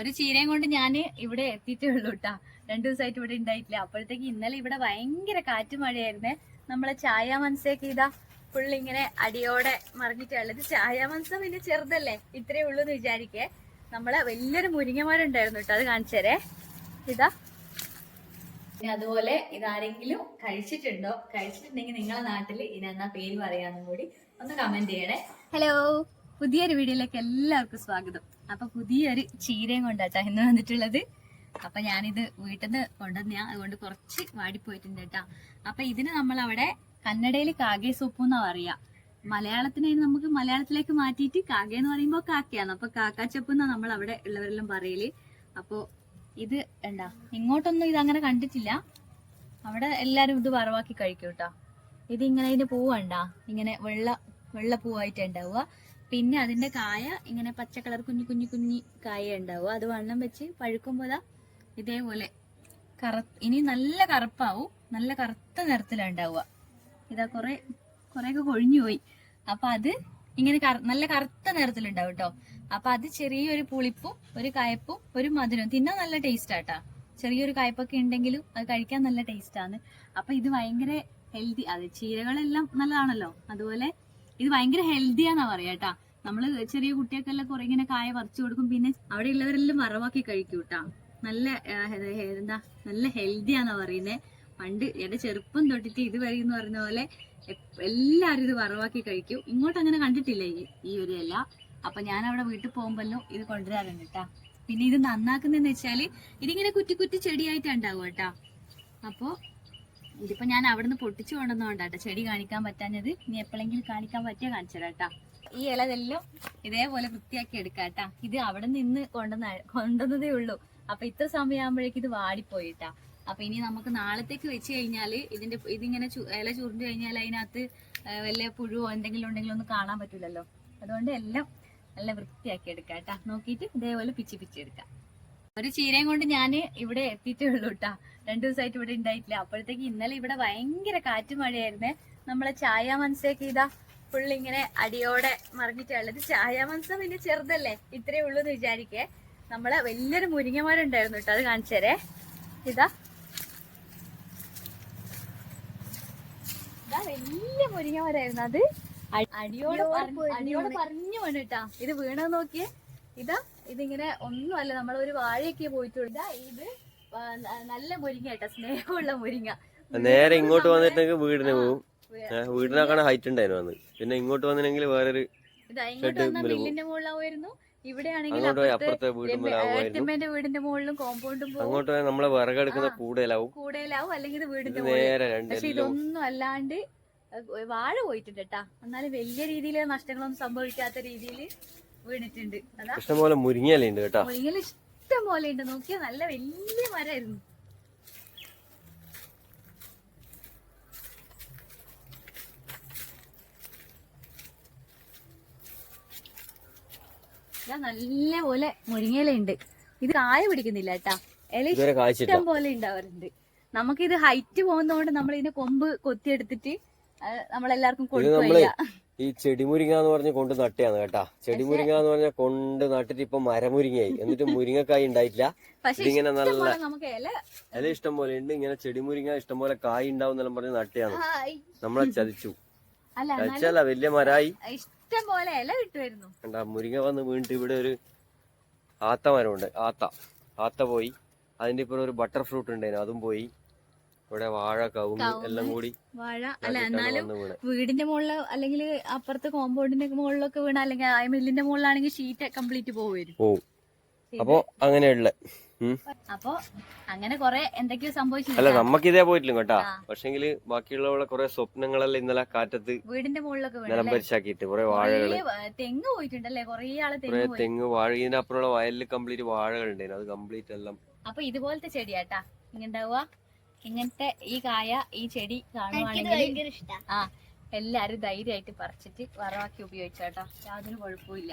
ഒരു ചീരയും കൊണ്ട് ഞാൻ ഇവിടെ എത്തിയിട്ടേ ഉള്ളൂ കേട്ടാ രണ്ടു ദിവസമായിട്ട് ഇവിടെ ഉണ്ടായിട്ടില്ല. അപ്പോഴത്തേക്ക് ഇന്നലെ ഇവിടെ ഭയങ്കര കാറ്റ് മഴയായിരുന്നേ. നമ്മളെ ചായ മനസ്സേക്ക് ഇതാ ഫുള്ളിങ്ങനെ അടിയോടെ മറിഞ്ഞിട്ടുള്ളത് ചായ മനസ്സം പിന്നെ ചെറുതല്ലേ? ഇത്രേ ഉള്ളൂ എന്ന് വിചാരിക്കേ. നമ്മളെ വലിയൊരു മുരിങ്ങമാരുണ്ടായിരുന്നു കേട്ടോ അത് കാണിച്ചേരേ ഇതാ. പിന്നെ അതുപോലെ ഇതാരെങ്കിലും കഴിച്ചിട്ടുണ്ടോ? കഴിച്ചിട്ടുണ്ടെങ്കിൽ നിങ്ങളെ നാട്ടിൽ ഇതിനെന്നാ പേര് പറയാന്നും കൂടി ഒന്ന് കമന്റ് ചെയ്യണേ. ഹലോ പുതിയൊരു വീഡിയോയിലേക്ക് എല്ലാവർക്കും സ്വാഗതം. അപ്പൊ പുതിയൊരു ചീരയും കൊണ്ടാട്ടാ ഇന്ന് വന്നിട്ടുള്ളത്. അപ്പൊ ഞാനിത് വീട്ടിൽ നിന്ന് കൊണ്ടുവന്ന അതുകൊണ്ട് കുറച്ച് വാടിപ്പോയിട്ടുണ്ട് കേട്ടാ. അപ്പൊ ഇതിന് നമ്മൾ അവിടെ കന്നഡയിൽ കാകെ സൂപ്പ് എന്നാ പറയാ. മലയാളത്തിനെ നമുക്ക് മലയാളത്തിലേക്ക് മാറ്റിയിട്ട് കാക എന്ന് പറയുമ്പോൾ കാക്കയാണ്. അപ്പൊ കാക്കാച്ചപ്പ് എന്നാ നമ്മൾ അവിടെ ഉള്ളവരെല്ലാം പറയൽ. അപ്പോ ഇത് എന്താ ഇങ്ങോട്ടൊന്നും ഇത് അങ്ങനെ കണ്ടിട്ടില്ല. അവിടെ എല്ലാരും ഇത് വറവാക്കി കഴിക്കും കേട്ടോ. ഇത് ഇങ്ങനെ ഇതിന് പൂവണ്ട ഇങ്ങനെ വെള്ള വെള്ള പൂവായിട്ട് ഉണ്ടാവുക. പിന്നെ അതിന്റെ കായ ഇങ്ങനെ പച്ച കളർ കുഞ്ഞു കുഞ്ഞു കുഞ്ഞി കായ ഉണ്ടാവും. അത് വണ്ണം വെച്ച് പഴുക്കുമ്പോൾ ഇതേപോലെ കറ ഇനി നല്ല കറുപ്പാവും. നല്ല കറുത്ത നിറത്തിലാണ് ഉണ്ടാവുക. ഇതാ കുറെ കുറെയൊക്കെ കൊഴിഞ്ഞു പോയി. അപ്പൊ അത് ഇങ്ങനെ നല്ല കറുത്ത നിറത്തിലുണ്ടാവും കേട്ടോ. അപ്പൊ അത് ചെറിയൊരു പുളിപ്പും ഒരു കയപ്പും ഒരു മധുരവും. തിന്നാൻ നല്ല ടേസ്റ്റ് ആട്ടാ ചെറിയൊരു കയപ്പൊക്കെ ഉണ്ടെങ്കിലും അത് കഴിക്കാൻ നല്ല ടേസ്റ്റ് ആണ്. അപ്പൊ ഇത് ഭയങ്കര ഹെൽത്തി അത് ചീരകളെല്ലാം നല്ലതാണല്ലോ. അതുപോലെ ഇത് ഭയങ്കര ഹെൽത്തിയാന്നാ പറയാട്ടാ നമ്മൾ ചെറിയ കുട്ടികൾക്കെല്ലാം കുറെ ഇങ്ങനെ കായ പറിച്ചു കൊടുക്കും. പിന്നെ അവിടെ ഉള്ളവരെല്ലാം വറവാക്കി കഴിക്കും കേട്ടാ നല്ല എന്താ നല്ല ഹെൽത്തിയാന്നാ പറയുന്നത് പണ്ട് എന്റെ ചെറുപ്പം തൊട്ടിട്ട് ഇതുവരെ എന്ന് പറഞ്ഞ പോലെ എല്ലാരും ഇത് വറവാക്കി കഴിക്കും. ഇങ്ങോട്ട് അങ്ങനെ കണ്ടിട്ടില്ല ഈ ഒരു അല്ല അപ്പൊ ഞാൻ അവിടെ വീട്ടിൽ പോകുമ്പല്ലോ ഇത് കൊണ്ടുവരാറുണ്ട് കേട്ടാ പിന്നെ ഇത് നന്നാക്കുന്നെന്ന് വെച്ചാൽ ഇതിങ്ങനെ കുറ്റി കുറ്റി ചെടിയായിട്ടാണ് ഉണ്ടാവും കേട്ടാ അപ്പോ ഇതിപ്പോ ഞാൻ അവിടുന്ന് പൊട്ടിച്ചു കൊണ്ടുവന്നോണ്ടാട്ടോ ചെടി കാണിക്കാൻ പറ്റാഞ്ഞത്. ഇനി എപ്പോഴെങ്കിലും കാണിക്കാൻ പറ്റിയ കാണിച്ചതാട്ടാ ഈ ഇലതെല്ലാം ഇതേപോലെ വൃത്തിയാക്കി എടുക്കാട്ടാ ഇത് അവിടെ നിന്ന് കൊണ്ടുവന്ന കൊണ്ടുവന്നതേ ഉള്ളൂ. അപ്പൊ ഇത്ര സമയമാകുമ്പോഴേക്ക് ഇത് വാടിപ്പോയിട്ടാ. അപ്പൊ ഇനി നമുക്ക് നാളത്തേക്ക് വെച്ച് കഴിഞ്ഞാൽ ഇതിന്റെ ഇതിങ്ങനെ ഇല ചുരുണ്ടു കഴിഞ്ഞാൽ അതിനകത്ത് വല്ല പുഴുവോ എന്തെങ്കിലും ഉണ്ടെങ്കിലും ഒന്നും കാണാൻ പറ്റൂലല്ലോ. അതുകൊണ്ട് എല്ലാം നല്ല വൃത്തിയാക്കി എടുക്കാം കേട്ടാ. നോക്കിയിട്ട് ഇതേപോലെ പിച്ചി പിച്ചി എടുക്കാം. ഒരു ചീരയും കൊണ്ട് ഞാൻ ഇവിടെ എത്തിയിട്ടേ ഉള്ളൂ കേട്ടാ രണ്ടു ദിവസമായിട്ട് ഇവിടെ ഉണ്ടായിട്ടില്ല. അപ്പോഴത്തേക്ക് ഇന്നലെ ഇവിടെ ഭയങ്കര കാറ്റ് മഴയായിരുന്നേ. നമ്മളെ ചായ മനസ്സേക്ക് ഇതാ ഫുള്ള് ഇങ്ങനെ അടിയോടെ മറിഞ്ഞിട്ടുള്ളത് ചായ മനസ്സ പിന്നെ ചെറുതല്ലേ? ഇത്രേ ഉള്ളൂ എന്ന് വിചാരിക്കേ. നമ്മളെ വലിയൊരു മുരിങ്ങമാരുണ്ടായിരുന്നു കേട്ടോ അത് കാണിച്ചേരേ ഇതാ. ഇതാ വലിയ മുരിങ്ങമാരായിരുന്നു അത്. അടിയോട് അടിയോടെ പറഞ്ഞു പറഞ്ഞു വേണ്ടിട്ടാ ഇത് വീണത് നോക്കിയേ. ഇതാ ഇതിങ്ങനെ ഒന്നുമല്ല നമ്മൾ ഒരു വാഴയൊക്കെ പോയിട്ടുണ്ട് ഇതാ ഇത് നല്ല മുരിങ്ങ കേട്ടോ സ്നേഹമുള്ള മുരിങ്ങ. നേരെ ഇങ്ങോട്ട് വന്നിട്ടുണ്ടെങ്കിൽ വീടിന് പോകും വീടിനേക്കാണ് ഹൈറ്റ് ഉണ്ടായിരുന്നു വന്ന് പിന്നെ ഇങ്ങോട്ട് വന്നിട്ടുണ്ടെങ്കിൽ വേറൊരു മില്ലിന്റെ മുകളിലാവുമായിരുന്നു. ഇവിടെ ആണെങ്കിൽ അപ്പുറത്തെ വീടും ആവുമായിരുന്നു ഏട്ടമ്മേന്റെ വീടിന്റെ മുകളിലും കോമ്പൗണ്ടും അങ്ങോട്ട് നമ്മളെ വിറകെടുക്കുന്ന കൂടുതലാവും കൂടുതലാവും അല്ലെങ്കിൽ ഇത് വീടിന്റെ നേരെ പക്ഷെ ഇതൊന്നും അല്ലാണ്ട് വാഴ പോയിട്ടുണ്ട് കേട്ടാ. എന്നാലും വലിയ രീതിയിൽ നഷ്ടങ്ങളൊന്നും സംഭവിക്കാത്ത രീതിയിൽ വീണിട്ടുണ്ട്. അതാ. ഇഷ്ടംപോലെ മുരിങ്ങയിലുണ്ട് കേട്ടോ. മുരിങ്ങയില ഇഷ്ടം പോലെ ഉണ്ട്. നോക്കിയാ നല്ല വലിയ മരമായിരുന്നു നല്ല പോലെ മുരിങ്ങയിലുണ്ട് ഇത് കായ പിടിക്കുന്നില്ല കേട്ടാ. ഇല ഇഷ്ടം പോലെ ഉണ്ടാവാറുണ്ട്. നമുക്കിത് ഹൈറ്റ് പോകുന്നതുകൊണ്ട് നമ്മൾ ഇതിന്റെ കൊമ്പ് കൊത്തിയെടുത്തിട്ട് നമ്മളെല്ലാവർക്കും കൊടുക്കുക കൊടുക്കില്ല ഈ ചെടിമുരിങ്ങ എന്ന് പറഞ്ഞ് കൊണ്ട് നട്ടിയാണ് കേട്ടാ. ചെടിമുരിങ്ങ എന്ന് പറഞ്ഞ കൊണ്ട് നട്ടിട്ട് ഇപ്പൊ മരമുരിങ്ങയായി. എന്നിട്ട് മുരിങ്ങക്കായി ഉണ്ടായിട്ടില്ല. പക്ഷെ ഇതിങ്ങനെ നല്ല ഇല ഇഷ്ടം പോലെ ഉണ്ട്. ഇങ്ങനെ ചെടിമുരിങ്ങ ഇഷ്ടം പോലെ കായ് ഉണ്ടാവും എന്നെല്ലാം പറഞ്ഞ് നട്ടിയാണ്. നമ്മളെ ചതിച്ചു. ചതിച്ചല്ല വലിയ മരായി. ഇഷ്ടം പോലെ ഇല കിട്ടുമായിരുന്നു കണ്ടാ മുരിങ്ങ വന്ന് വീണിട്ട് ഇവിടെ ഒരു ആത്ത മരമുണ്ട്. ആത്ത. ആത്ത പോയി. അതിന്റെ ഇപ്പൊ ഒരു ബട്ടർ ഫ്രൂട്ട് ഉണ്ടായിരുന്നു. അതും പോയി. ഇവിടെ വാഴ കവുങ്ങ്. എല്ലാം കൂടി വാഴ. അല്ല എന്നാലും വീടിന്റെ മുകളിൽ അല്ലെങ്കിൽ അപ്പുറത്തെ കോമ്പൗണ്ടിന്റെ മുകളിലൊക്കെ വീണ അല്ലെങ്കിൽ ആ മില്ലിന്റെ മുകളിലാണെങ്കിൽ ഷീറ്റ് കംപ്ലീറ്റ് പോവുമായിരുന്നു പോവും. അപ്പൊ അങ്ങനെയുള്ള. അപ്പൊ അങ്ങനെ കൊറേ എന്തൊക്കെയോ അല്ല സംഭവിച്ചില്ല നമ്മക്ക് ഇതേ പോയിട്ടില്ല കേട്ടാ. പക്ഷെങ്കിൽ ബാക്കിയുള്ളവളെ കൊറേ സ്വപ്നങ്ങളെല്ലാം ഇന്നലെ കാറ്റത്ത് വീടിന്റെ മുകളിലൊക്കെ പരിശാക്കിട്ട് കൊറേ കുറെ വാഴകൾ തെങ്ങ് പോയിട്ടുണ്ടല്ലേ? കൊറേ ആൾ തെങ്ങ് തെങ്ങ് വാഴ ഇതിനപ്പുറമുള്ള വയലിൽ കംപ്ലീറ്റ് വാഴകൾ ഉണ്ടായിരുന്നു അത് കംപ്ലീറ്റ് എല്ലാം അപ്പൊ ഇതുപോലത്തെ ചെടിയാട്ടാ. ഇങ്ങണ്ടാവുക ഇങ്ങനത്തെ ഈ കായ ഈ ചെടി കാണുവാണെങ്കിൽ ആ എല്ലാരും ധൈര്യമായിട്ട് പറിച്ചിട്ട് വറവാക്കി ഉപയോഗിച്ചോട്ടോ യാതൊരു കുഴപ്പമില്ല